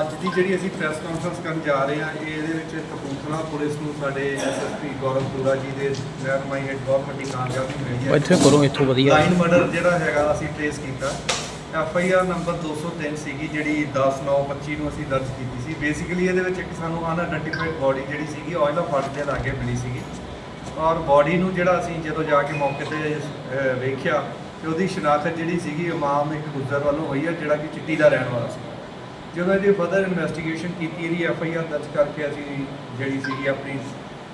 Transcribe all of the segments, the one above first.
ਅੱਜ ਦੀ ਜਿਹੜੀ ਅਸੀਂ ਪ੍ਰੈਸ ਕਾਨਫਰੰਸ ਕਰਨ ਜਾ ਰਹੇ ਹਾਂ ਇਹ ਇਹਦੇ ਵਿੱਚ ਕਪੂਰਥਲਾ ਪੁਲਿਸ ਨੂੰ ਸਾਡੇ ਐਸਐਸਪੀ ਗੌਰਵ ਪੂਰਾ ਜੀ ਦੇ ਰਹਿਨਮਾਈ ਹੇਠ ਬਹੁਤ ਵੱਡੀ ਕਾਮਯਾਬੀ ਮਿਲੀ ਹੈ। ਇੱਥੇ ਕਰੋ ਇੱਥੋਂ ਵਧੀਆ। ਲਾਈਨ ਮਰਡਰ ਜਿਹੜਾ ਹੈਗਾ ਅਸੀਂ ਟ੍ਰੇਸ ਕੀਤਾ। ਐਫ ਆਈ ਆਰ ਨੰਬਰ 203 ਸੀਗੀ ਜਿਹੜੀ 10/9/25 ਨੂੰ ਅਸੀਂ ਦਰਜ ਕੀਤੀ ਸੀ। ਬੇਸਿਕਲੀ ਇਹਦੇ ਵਿੱਚ ਇੱਕ ਸਾਨੂੰ ਅਨਆਇਡੈਂਟੀਫਾਈਡ ਬੋਡੀ ਜਿਹੜੀ ਸੀਗੀ ਆਇਲ ਆਫ ਫਾਰਟ ਦੇ ਲਾਗੇ ਮਿਲੀ ਸੀਗੀ। ਔਰ ਬੋਡੀ ਨੂੰ ਜਿਹੜਾ ਅਸੀਂ ਜਦੋਂ ਜਾ ਕੇ ਮੌਕੇ ਤੇ ਵੇਖਿਆ ਤੇ ਉਹਦੀ ਸ਼ਨਾਖਤ ਜਿਹੜੀ ਸੀਗੀ ਇਮਾਮ ਇੱਕ ਗੁੱਜਰ ਵੱਲੋਂ ਹੋਈ ਹੈ ਜਿਹੜਾ ਕਿ ਚਿੱਟੀ ਦਾ ਰਹਿਣ ਵਾਲਾ ਸੀ। ਜਦੋਂ ਇਹਦੀ ਫਰਦਰ ਇਨਵੈਸਟੀਗੇਸ਼ਨ ਕੀਤੀ, ਇਹਦੀ ਐਫ ਆਈ ਆਰ ਦਰਜ ਕਰਕੇ ਅਸੀਂ ਜਿਹੜੀ ਸੀਗੀ ਆਪਣੀ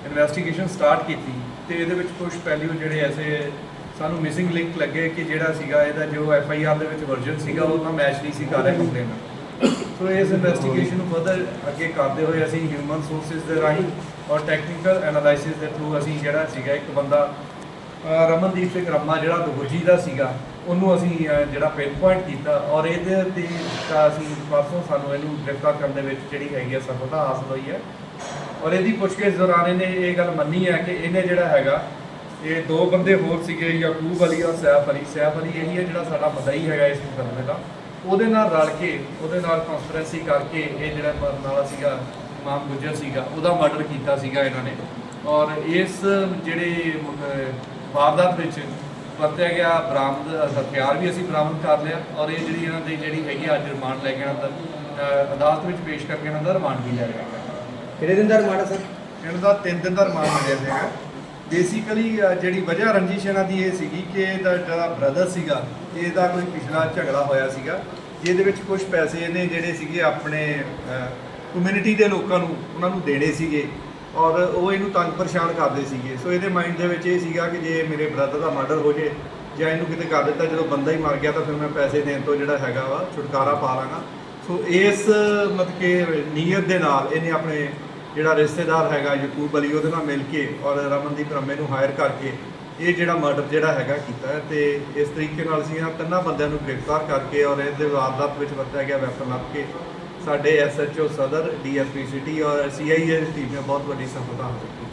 ਇਨਵੈਸਟੀਗੇਸ਼ਨ ਸਟਾਰਟ ਕੀਤੀ ਤੇ ਇਹਦੇ ਵਿੱਚ ਕੁਝ ਪਹਿਲੂ ਜਿਹੜੇ ਐਸੇ ਸਾਨੂੰ ਮਿਸਿੰਗ ਲਿੰਕ ਲੱਗੇ ਕਿ ਜਿਹੜਾ ਸੀਗਾ ਇਹਦਾ ਜੋ ਐਫ ਆਈ ਆਰ ਦੇ ਵਿੱਚ ਵਰਜਨ ਸੀਗਾ, ਉਹ ਤਾਂ ਮੈਚ ਨਹੀਂ ਸੀ ਕਰ ਰਿਹਾ ਕੰਪਲੇਨ ਨਾਲ। ਸੋ ਇਸ ਇਨਵੈਸਟੀਗੇਸ਼ਨ ਨੂੰ ਫਰਦਰ ਅੱਗੇ ਕਰਦੇ ਹੋਏ ਅਸੀਂ ਹਿਊਮਨ ਸੋਰਸਿਸ ਦੇ ਰਾਹੀਂ ਔਰ ਟੈਕਨੀਕਲ ਐਨਾਲਾਈਸਿਸ ਦੇ ਥਰੂ ਅਸੀਂ ਜਿਹੜਾ ਸੀਗਾ ਇੱਕ ਬੰਦਾ ਰਮਨਦੀਪ ਸਿੰਘ ਰੰਮਾ ਜਿਹੜਾ ਦੁਗੁਜੀ ਦਾ ਸੀਗਾ ਉਹਨੂੰ ਅਸੀਂ ਅਹ, ਜਿਹੜਾ ਪਿਨ ਪੁਆਇੰਟ ਕੀਤਾ ਔਰ ਇਹਦੇ ਤੇ ਤਾਂ ਅਸੀਂ ਪਰਸੋਂ ਸਾਨੂੰ ਇਹਨੂੰ ਗ੍ਰਿਫਤਾਰ ਕਰਨ ਦੇ ਵਿੱਚ ਜਿਹੜੀ ਹੈਗੀ ਹੈ ਸਫਲਤਾ ਹਾਸਲ ਹੋਈ ਹੈ। ਔਰ ਇਹਦੀ ਪੁੱਛਗਿੱਛ ਦੌਰਾਨ ਇਹਨੇ ਇਹ ਗੱਲ ਮੰਨੀ ਹੈ ਕਿ ਇਹਨੇ ਜਿਹੜਾ ਹੈਗਾ ਇਹ ਦੋ ਬੰਦੇ ਹੋਰ ਸੀਗੇ ਯਾਕੂਬ ਅਲੀ ਔਰ ਸੈਫ ਅਲੀ। ਸੈਫ ਅਲੀ ਇਹੀ ਹੈ ਜਿਹੜਾ ਸਾਡਾ ਮਦਈ ਹੈਗਾ ਇਸ ਮੁਕੱਦਮੇ ਦਾ। ਉਹਦੇ ਨਾਲ ਰਲ ਕੇ ਉਹਦੇ ਨਾਲ ਕਾਨਫਰੈਂਸੀ ਕਰਕੇ ਇਹ ਜਿਹੜਾ ਮਰਨ ਵਾਲਾ ਸੀਗਾ ਮਾਮ ਗੁੱਜਰ ਸੀਗਾ ਉਹਦਾ ਮਰਡਰ ਕੀਤਾ ਸੀਗਾ ਇਹਨਾਂ ਨੇ। ਔਰ ਇਸ ਜਿਹੜੇ ਮੁਕ- ਵਾਰਦਾਤ ਵਿੱਚ ਵਰਤਿਆ ਗਿਆ ਬਰਾਮਦ ਹਥਿਆਰ ਵੀ ਅਸੀਂ ਬਰਾਮਦ ਕਰ ਲਿਆ ਔਰ ਇਹ ਜਿਹੜੀ ਇਹਨਾਂ ਦੀ ਜਿਹੜੀ ਹੈਗੀ ਆ, ਅੱਜ ਰਿਮਾਂਡ ਲੈ ਕੇ ਇਹਨਾਂ ਦਾ ਅਦਾਲਤ ਵਿੱਚ ਪੇਸ਼ ਕਰਕੇ ਇਹਨਾਂ ਦਾ ਰਿਮਾਂਡ ਵੀ ਲੈ ਲਿਆ ਗਿਆ। ਕਿਹੜੇ ਦਿਨ ਦਾ ਰਿਮਾਂਡ ਹੈ ਸਰ? ਇਹਨਾਂ ਦਾ 3 ਦਿਨ ਦਾ ਰਿਮਾਂਡ ਮਿਲਿਆ ਸੀਗਾ। ਬੇਸਿਕਲੀ ਜਿਹੜੀ ਵਜ੍ਹਾ ਰੰਜਿਸ਼ ਇਹਨਾਂ ਦੀ ਇਹ ਸੀਗੀ ਕਿ ਇਹਦਾ ਜਿਹੜਾ ਬ੍ਰਦਰ ਸੀਗਾ ਇਹਦਾ ਕੋਈ ਪਿਛਲਾ ਝਗੜਾ ਹੋਇਆ ਸੀਗਾ ਜਿਹਦੇ ਵਿੱਚ ਕੁਝ ਪੈਸੇ ਇਹਨੇ ਜਿਹੜੇ ਸੀਗੇ ਆਪਣੇ ਕਮਿਊਨਿਟੀ ਦੇ ਲੋਕਾਂ ਨੂੰ ਉਹਨਾਂ ਨੂੰ ਦੇਣੇ ਸੀਗੇ। ਔਰ ਉਹ ਇਹਨੂੰ ਤੰਗ ਪਰੇਸ਼ਾਨ ਕਰਦੇ ਸੀਗੇ। ਸੋ ਇਹਦੇ ਮਾਈਂਡ ਦੇ ਵਿੱਚ ਇਹ ਸੀਗਾ ਕਿ ਜੇ ਮੇਰੇ ਬ੍ਰਦਰ ਦਾ ਮਰਡਰ ਹੋ ਜੇ ਜਾਂ ਇਹਨੂੰ ਕਿਤੇ ਕਰ ਦਿੱਤਾ, ਜਦੋਂ ਬੰਦਾ ਹੀ ਮਰ ਗਿਆ ਤਾਂ ਫਿਰ ਮੈਂ ਪੈਸੇ ਦੇਣ ਤੋਂ ਜਿਹੜਾ ਹੈਗਾ ਵਾ ਛੁਟਕਾਰਾ ਪਾ ਲਾਂਗਾ। ਸੋ ਇਸ, ਮਤਲਬ ਕਿ ਨੀਅਤ ਦੇ ਨਾਲ ਇਹਨੇ ਆਪਣੇ ਜਿਹੜਾ ਰਿਸ਼ਤੇਦਾਰ ਹੈਗਾ ਯਕੂਬ ਅਲੀ, ਉਹਦੇ ਨਾਲ ਮਿਲ ਕੇ ਔਰ ਰਮਨਦੀਪ ਰੰਮੇ ਨੂੰ ਹਾਇਰ ਕਰਕੇ ਇਹ ਜਿਹੜਾ ਮਰਡਰ ਜਿਹੜਾ ਹੈਗਾ ਕੀਤਾ ਹੈ ਤੇ ਇਸ ਤਰੀਕੇ ਨਾਲ ਅਸੀਂ ਇਹਨਾਂ ਤਿੰਨਾਂ ਬੰਦਿਆਂ ਨੂੰ ਗ੍ਰਿਫਤਾਰ ਕਰਕੇ ਔਰ ਇਹਦੇ ਵਾਰਦਾਤ ਵਿੱਚ ਵਰਤਿਆ ਗਿਆ ਵੈਪਨ ਲੱਭ ਕੇ ਸਾਡੇ ਐਸਐਚਓ ਸਦਰ ਡੀਐਸਪੀ ਸਿਟੀ ਔਰ ਸੀਆਈਏ ਦੀ ਟੀਮ ਨੇ ਬਹੁਤ ਵੱਡੀ ਸਫਲਤਾ ਹਾਸਲ ਕੀਤੀ।